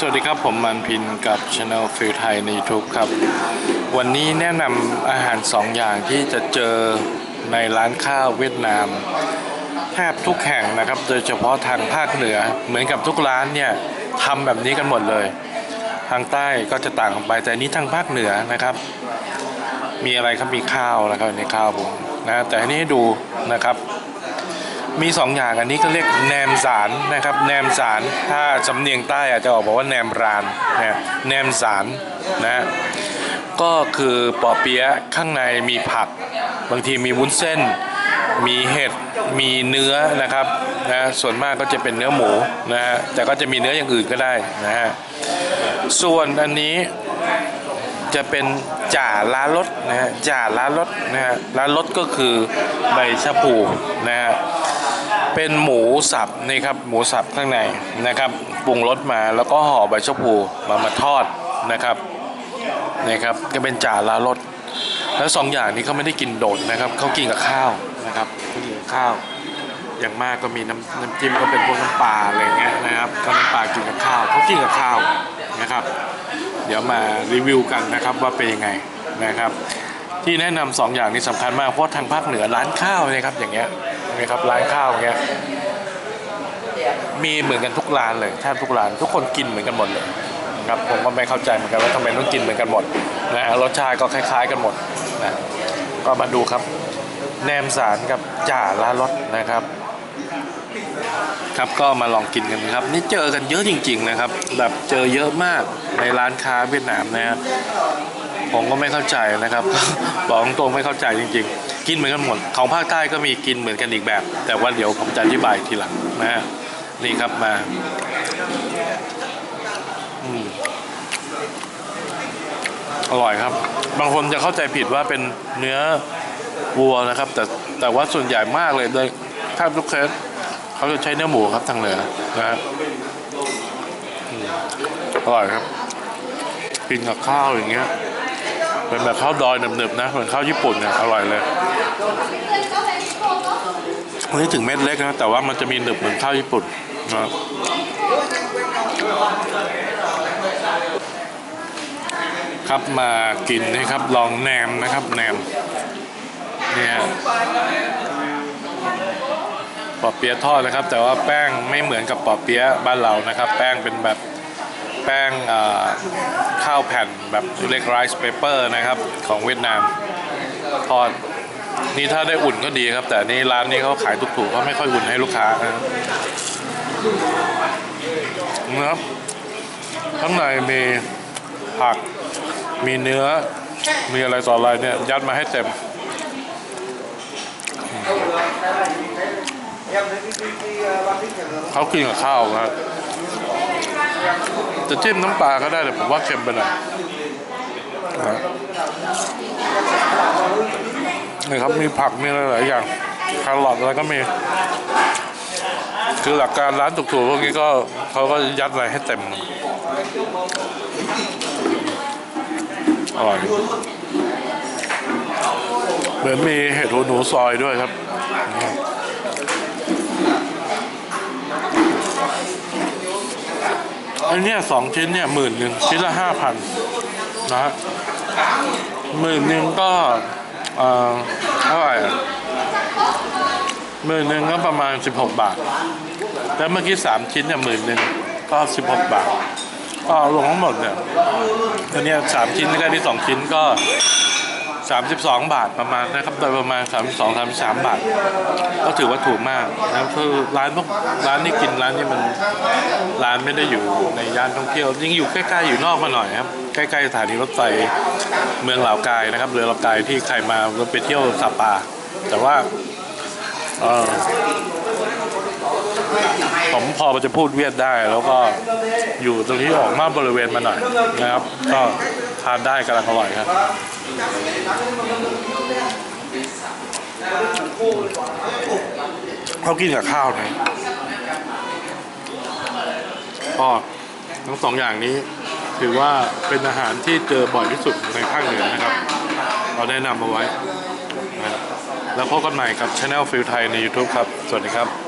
สวัสดีครับ ผมมันพินกับช anel ฟิลไทยใน YouTube ครับ วันนี้แนะนำอาหารสองอย่างที่จะเจอในร้านข้าวเวียดนาม แทบทุกแห่งนะครับ โดยเฉพาะทางภาคเหนือ เหมือนกับทุกร้านเนี่ยทำแบบนี้กันหมดเลย ทางใต้ก็จะต่างกันไปแต่นนี้ทางภาคเหนือนะครับ มีอะไรครับมีข้าวนะครับในข้าวผมนะแต่อันนี้ให้ดูนะครับ มีสองอย่างอันนี้ก็เรียกแหนมสารนะครับแหนมสารถ้าสำเนียงใต้อาจจะออกบอกว่าแหนมรานนะแหนมสารนะก็คือปอเปี๊ยะข้างในมีผัก บางทีมีวุ้นเส้น มีเห็ดมีเนื้อนะครับนะส่วนมากก็จะเป็นเนื้อหมูนะฮะแต่ก็จะมีเนื้ออย่างอื่นก็ได้นะฮะส่วนอันนี้จะเป็นจ่าล้ารถนะฮะจ่าล้ารถนะฮะล้ารถก็คือใบชะพูนะฮะ เป็นหมูสับนี่ครับหมูสับข้างในนะครับปรุงรสมาแล้วก็ห่อใบชะพูมามาทอดนะครับนี่ครับก็เป็นจ่าลารถแล้วสองอย่างนี้เขาไม่ได้กินโดดนะครับเขากินกับข้าวนะครับกินกับข้าว อย่างมากก็มีน้ำน้ำจิ้มก็เป็นพวกน้ำปลาอะไรเงี้ยนะครับก็น้ำปลากินกับข้าวเขากินกับข้าวนะครับ เดี๋ยวมารีวิวกันนะครับว่าเป็นยังไงนะครับ ที่แนะนำสองอย่างนี้สำคัญมากเพราะทางภาคเหนือร้านข้าวเนี่ยครับอย่างเงี้ยนะครับร้านข้าวอย่างเงี้ยมีเหมือนกันทุกร้านเลยแทบทุกร้านทุกคนกินเหมือนกันหมดเลยนะครับผมก็ไม่เข้าใจเหมือนกันว่าทำไมต้องกินเหมือนกันหมดนะรสชาติก็คล้าย ๆ กันหมดนะก็มาดูครับแนมสารกับจ่าลารสนะครับ ครับก็มาลองกินกันครับ นี่เจอกันเยอะจริง ๆ นะครับแบบเจอเยอะมากในร้านค้าเวียดนามนะฮะ ผมก็ไม่เข้าใจนะครับ บอกตรงๆไม่เข้าใจจริง ๆ กินเหมือนกันหมดของภาคใต้ก็มีกินเหมือนกันอีกแบบ แต่ว่าเดี๋ยวผมจะอธิบายทีหลังนะฮะนี่ครับมาอร่อยครับ บางคนจะเข้าใจผิดว่าเป็นเนื้อวัวนะครับ แต่แต่ว่าส่วนใหญ่มากเลยโดยแทบทุกเคสเขาจะใช้เนื้อหมูครับทางเหนือนะฮะอร่อยครับกินกับข้าวอย่างเงี้ย เป็นแบบข้าวดอยหนึบๆนะเหมือนข้าวญี่ปุ่นเนี่ยอร่อยเลยไม่ถึงเม็ดเล็กนะแต่ว่ามันจะมีหนึบเหมือนข้าวญี่ปุ่นนะครับมากินนี่ครับลองแหนมนะครับแหนมเนี่ยปอเปี๊ยะทอดนะครับ แต่ว่าแป้งไม่เหมือนกับปอเปี๊ยะบ้านเรานะครับ แป้งเป็นแบบ แป้งข้าวแผ่นแบบเรียกไรซ์เปเปอร์นะครับของเวียดนามทอดนี่ถ้าได้อุ่นก็ดีครับ แต่นี่ร้านนี้เขาขายถูกๆเขาไม่ค่อยอุ่นให้ลูกค้านะครับนะครับข้างในมีผักมีเนื้อ มีอะไรต่ออะไรเนี่ย ยัดมาให้เต็ม เขากินกับข้าวครับ จะจิ้มน้ำปลาก็ได้แต่ผมว่าเค็มไปหน่อยนะนี่ครับมีผักมีอะไรหลายอย่างแครอทอะไรก็มี คือหลักการร้านถูกๆพวกนี้ก็เขาก็ยัดอะไรให้เต็มอร่อยเหมือนมีเห็ดหูหนูซอยด้วยครับ อันเนี้ยสองชิ้นเนี่ยหมื่นหนึ่งชิ้นละห้าพันนะฮะหมื่นหนึ่งก็เออเท่าไหร่หมื่นหนึ่งก็ประมาณสิบหกบาท แล้วเมื่อกี้สามชิ้นเนี่ยหมื่นหนึ่งก็สิบหกบาท ก็รวมทั้งหมดเนี่ยอันเนี้ยสามชิ้นก็ที่สองชิ้นก็ สามสิบสองบาทประมาณนะครับโดยประมาณสามสองสามสามบาท ก็ถือว่าถูกมากนะครับคือร้านพวกร้านที่กินร้านนี้มันร้านไม่ได้อยู่ในย่านท่องเที่ยวยิ่งอยู่ใกล้ๆอยู่นอกมาหน่อยครับใกล้ๆสถานีรถไฟเมืองเหล่ากายนะครับเรือเหล่ากายที่ใครมาไปเที่ยวซาปา แต่ว่าเออ ผมพอจะพูดเวียดได้ แล้วก็อยู่ตรงที่ออกมาบริเวณมาหน่อยนะครับ ก็ทานได้กำลังอร่อยครับเขากินกับข้าวนะก็ทั้งสองอย่างนี้ถือว่าเป็นอาหารที่เจอบ่อยที่สุดในภาคเหนือนะครับ เราแนะนำเอาไว้นะครับแล้วพบกันใหม่กับช anel ฟิลไทยใน YouTube ครับ สวัสดีครับ